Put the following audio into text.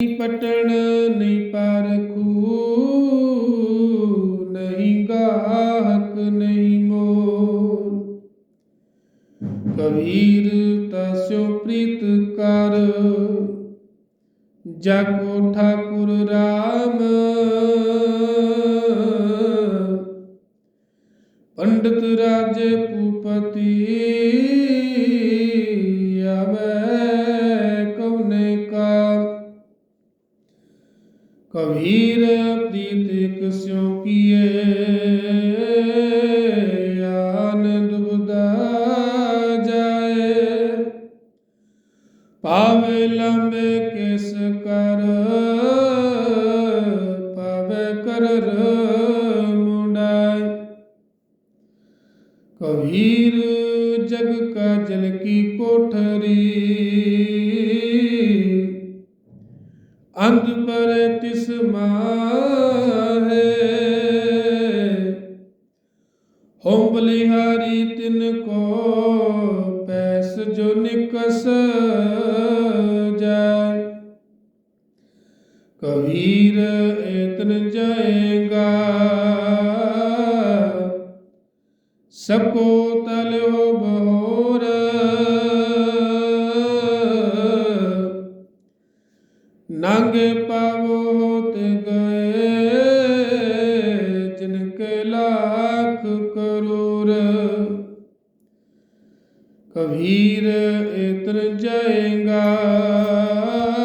ਪਟਣ, ਨਹੀਂ ਪਰਖੂ ਨਹੀਂ ਗਾਹਕ, ਨਹੀਂ ਮੋਲ। ਕਬੀਰ ਤਸਿਓ ਪ੍ਰੀਤ ਕਰ ਜਾਕੋ ਠਾਕੁਰ ਰਾਮ। ਪੰਡਤ ਰਾਜੇ ਭੂਪਤੀ ਕਬੀਰ ਪ੍ਰੀਤ ਇਕ ਸਿਉ ਕੀਏ ਆਨੰਦ ਬੁਦਾ ਜਾਏ। ਪਾਵੇ ਲੰਬੇ ਕਿਸ ਕਰ ਪਾਵੇ ਕਰ ਮੁੰਡਾਈ ਕਬੀਰ ਜਗ ਕਾ ਜਲ ਕੀ ਕੋਠਰੀ ਅੰਧ ਪਰ ਤਿਸ ਮਾਹੇ। ਹੋਮ ਬਲਿਹਾਰੀ ਤਿਨ ਕੋ ਪੈਸ ਜੋ ਨਿਕਸ ਜਾਏ ਕਬੀਰ ਇਤਨ ਜਾਏਗਾ। ਸਭੋ ਤਲਿਓ ਬਹੋਰ ਨਾਂਗੇ ਪਾਵੋ ਗਏ ਜਿਨ ਕੇ ਲੱਖ ਕਰੋੜ ਕਬੀਰ ਇਤਰ ਜਾਏਗਾ।